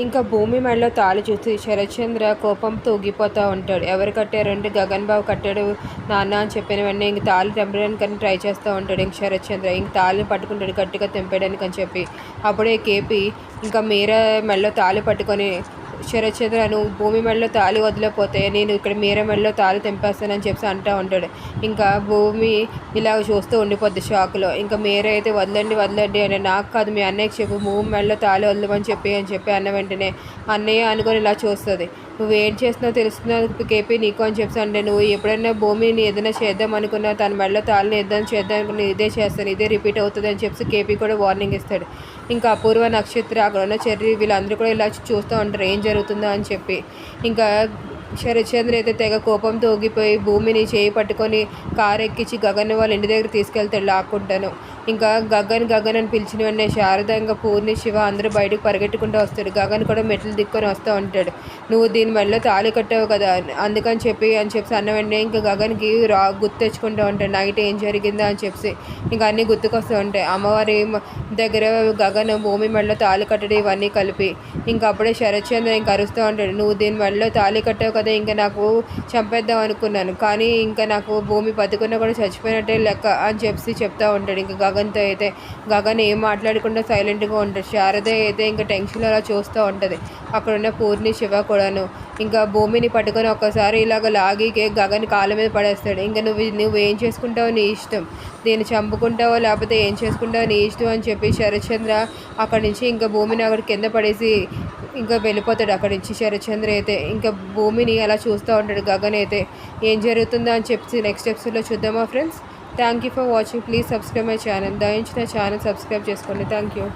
ఇంకా భూమి మెడలో తాళి చూసి శరత్చంద్ర కోపంతో ఊగిపోతూ ఉంటాడు. ఎవరు కట్టారంటే గగన్ బాబు కట్టాడు నాన్న అని చెప్పిన వెంటనే ఇంక తాళి తెంపడానికి ట్రై చేస్తూ ఉంటాడు ఇంక శరత్చంద్ర. ఇంక తాళిని పట్టుకుంటాడు గట్టిగా తెంపేయడానికి అని చెప్పి. అప్పుడే కేపీ ఇంకా మీరా మెడలో తాళి పట్టుకొని శరత్చంద్ర నువ్వు భూమి మెడలో తాళి వదిలిపోతే నేను ఇక్కడ మీర మెడలో తాళి తెంపేస్తానని చెప్పి అంటూ ఉంటాడు. ఇంకా భూమి ఇలా చూస్తూ ఉండిపోద్ది షాక్లో. ఇంకా మీర అయితే వదలండి వదలండి అని నాకు కాదు మీ అన్నయ్యకి చెప్పు భూమి మెడలో తాళి వదలమని చెప్పి అని చెప్పి అన్న వెంటనే అన్నయ్య అనుకొని ఇలా చూస్తుంది. నువ్వేం చేస్తున్నావు తెలుస్తున్నావు కేపీ నీకు అని చెప్పి అంటే నువ్వు ఎప్పుడైనా భూమిని ఏదైనా చేద్దాం అనుకున్నావు తన మెడలో తాళిని ఏదైనా చేద్దాం అనుకున్నా ఇదే చేస్తాను ఇదే రిపీట్ అవుతుంది అని చెప్పి కేపీ కూడా వార్నింగ్ ఇస్తాడు. ఇంకా అపూర్వ నక్షత్ర అక్కడ ఉన్న చెర్రీ వీళ్ళందరూ కూడా ఇలా చూస్తూ ఉంటారు. ఏం జరుగుతుందో అని చెప్పి. ఇంకా శరత్చంద్ర అయితే తెగ కోపంతో ఊగిపోయి భూమిని చేయి పట్టుకొని కారు ఎక్కించి గగన్ వాళ్ళ ఇంటి దగ్గర తీసుకెళ్తాడు లాక్కుంటాను. ఇంకా గగన్ గగన్ అని పిలిచిన వెంటనే శారద ఇంకా పూర్ణి శివ అందరూ బయటకు పరిగెట్టుకుంటూ వస్తాడు గగన్ కూడా మెట్లు దిక్కొని వస్తూ ఉంటాడు. నువ్వు దీని మెడలో తాళి కట్టావు కదా అందుకని చెప్పి అని చెప్పి అన్న వెంటనే ఇంకా గగన్కి రా గుర్తు తెచ్చుకుంటూ ఉంటాడు. నైట్ ఏం జరిగిందా? అని చెప్పి ఇంకా అన్నీ గుర్తుకొస్తూ ఉంటాయి. అమ్మవారి దగ్గర గగన్ భూమి మెడలో తాళి కట్టడం ఇవన్నీ కలిపి ఇంకా అప్పుడే శరత్చంద్ర ఇంకా అరుస్తూ ఉంటాడు. నువ్వు దీని మెడలో తాళి కట్టావు కదా ఇంకా నాకు చంపేద్దాం అనుకున్నాను. కానీ ఇంకా నాకు భూమి బతుకున్నా కూడా చచ్చిపోయినట్టే లెక్క అని చెప్పి చెప్తా ఉంటాడు. ఇంకా గగన్తో అయితే గగన్ ఏం మాట్లాడకుండా సైలెంట్గా ఉంటాడు. శారద అయితే ఇంకా టెన్షన్ అలా చూస్తూ ఉంటుంది. అక్కడ ఉన్న పూర్ణి శివ కూడాను. ఇంకా భూమిని పట్టుకొని ఒక్కసారి ఇలాగ లాగికే గగన్ కాళ్ళ మీద పడేస్తాడు. ఇంకా నువ్వు నువ్వు ఏం చేసుకుంటావు నీ ఇష్టం. దీన్ని చంపుకుంటావో లేకపోతే ఏం చేసుకుంటావో నీ ఇష్టం అని చెప్పి శరత్చంద్ర అక్కడి నుంచి ఇంకా భూమిని అక్కడ కింద పడేసి ఇంకా వెళ్ళిపోతాడు. అక్కడి నుంచి శరత్చంద్ర అయితే ఇంకా భూమిని అలా చూస్తూ ఉంటాడు గగన్ అయితే. ఏం జరుగుతుందో అని చెప్పి నెక్స్ట్ ఎపిసోడ్లో చూద్దామా friends thank you for watching please subscribe my channel దయించిన channel subscribe చేసుకోండి. Thank you